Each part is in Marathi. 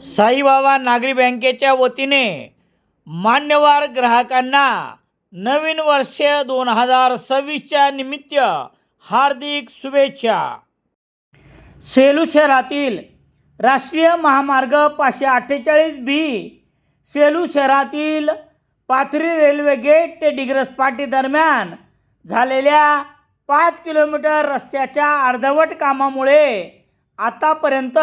साईबाबा नागरी बँकेच्या वतीने मान्यवर ग्राहकांना नवीन वर्ष दोन हजार सव्वीसच्या निमित्त हार्दिक शुभेच्छा. सेलू शहरातील राष्ट्रीय महामार्ग पाचशे अठ्ठेचाळीस बी सेलू शहरातील पाथरी रेल्वे गेट ते डिग्रस पाटी दरम्यान झालेल्या पाच किलोमीटर रस्त्याच्या अर्धवट कामामुळे आतापर्यंत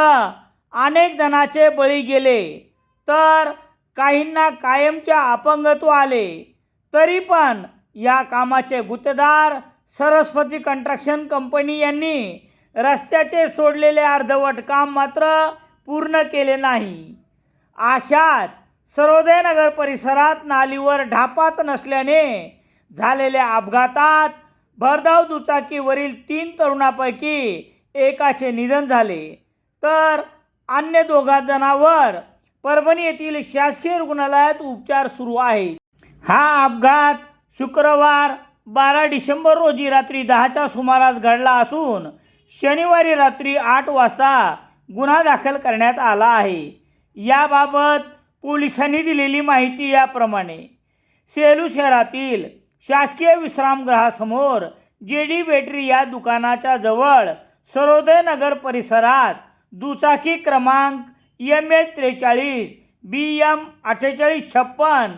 अनेक जणाचे बळी गेले. तर काहींना कायमच्या अपंगत्व आले. तरी पण या कामाचे गुत्तेदार सरस्वती कंट्रक्शन कंपनी यांनी रस्त्याचे सोडलेले अर्धवट काम मात्र पूर्ण केले नाही. अशाच सर्वोदयनगर परिसरात नालीवर ढापाच नसल्याने झालेल्या अपघातात भरधाव दुचाकीवरील तीन तरुणापैकी एकाचे निधन झाले. तर अन्य दोघा जणांवर परभणी येथील शासकीय रुग्णालयात उपचार सुरू आहेत. हा अपघात शुक्रवार बारा डिसेंबर रोजी रात्री दहाच्या सुमारास घडला असून शनिवारी रात्री आठ वाजता गुन्हा दाखल करण्यात आला आहे. याबाबत पोलिसांनी दिलेली माहिती याप्रमाणे सेलू शहरातील शासकीय विश्रामगृहासमोर जे डी बॅटरी या दुकानाच्या जवळ सरोदय नगर परिसरात दुचाकी क्रमांक एम एच त्रेचाळीस बी एम अठ्ठेचाळीस छप्पन.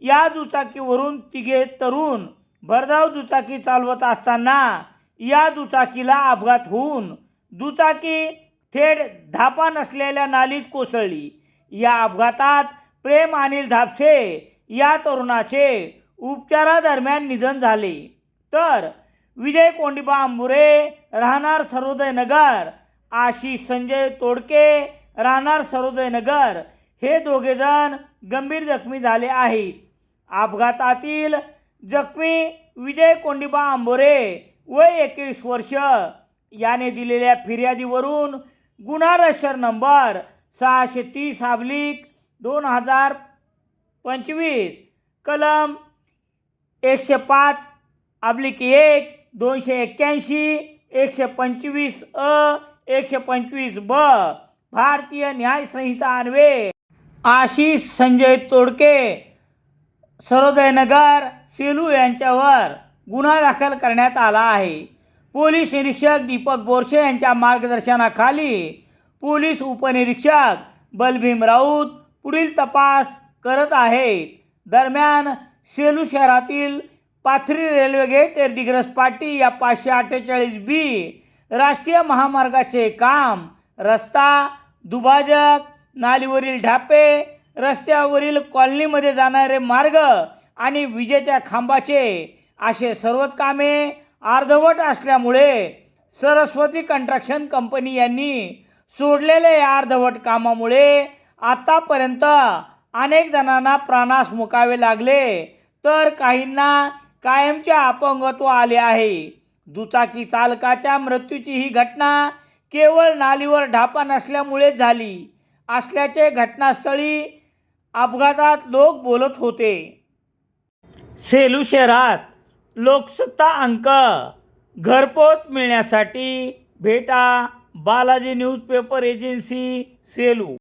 या दुचाकीवरून तिघे तरुण भरधाव दुचाकी चालवत असताना या दुचाकीला अपघात होऊन दुचाकी थेट धापा नसलेल्या नालीत कोसळली. या अपघातात प्रेम अनिल धापसे या तरुणाचे उपचारादरम्यान निधन झाले. तर विजय कोंडिबा आंबुरे राहणार सर्वोदय नगर आशिष संजय तोडके राहणार सरोदयनगर. हे दोघेजण गंभीर जखमी झाले आहेत. अपघातातील जखमी विजय कोंडिबा आंबोरे वय एकवीस वर्ष. याने दिलेल्या फिर्यादीवरून गुन्हा रशर नंबर सहाशे तीस हाबलिक दोन हजार पंचवीस कलम एकशे पाच अब्लिक एक दोनशे एक्क्याऐंशी एकशे पंचवीस अ एकशे पंचवीस ब. भारतीय न्याय संहिता अन्वये आशिष संजय तोडके. सरोदयनगर सेलू यांच्यावर गुन्हा दाखल करण्यात आला आहे. पोलीस निरीक्षक दीपक बोरसे यांच्या मार्गदर्शनाखाली पोलीस उपनिरीक्षक बलभीम राऊत पुढील तपास करत आहेत. दरम्यान सेलू शहरातील पाथरी रेल्वे गेट ते डिग्रस पाटी या पाचशे अठ्ठेचाळीस बी राष्ट्रीय महामार्गाचे काम रस्ता दुभाजक नालीवरील ढापे रस्त्यावरील कॉलनीमध्ये जाणारे मार्ग आणि विजेच्या खांबाचे असे सर्वच कामे अर्धवट असल्यामुळे सरस्वती कंट्रक्शन कंपनी यांनी सोडलेल्या या अर्धवट कामामुळे आतापर्यंत अनेक जणांना प्राणास मुकावे लागले तर काहींना कायमचे अपंगत्व आले आहे. दुचाकी चालकाच्या मृत्यूची ही घटना केवळ नालीवर ढापा नसल्यामुळे झाली. असल्याचे घटनास्थळी अपघातात लोक बोलत होते. सेलू शहरात लोकसत्ता अंक घरपोच मिळण्यासाठी भेटा बालाजी न्यूजपेपर एजन्सी सेलू.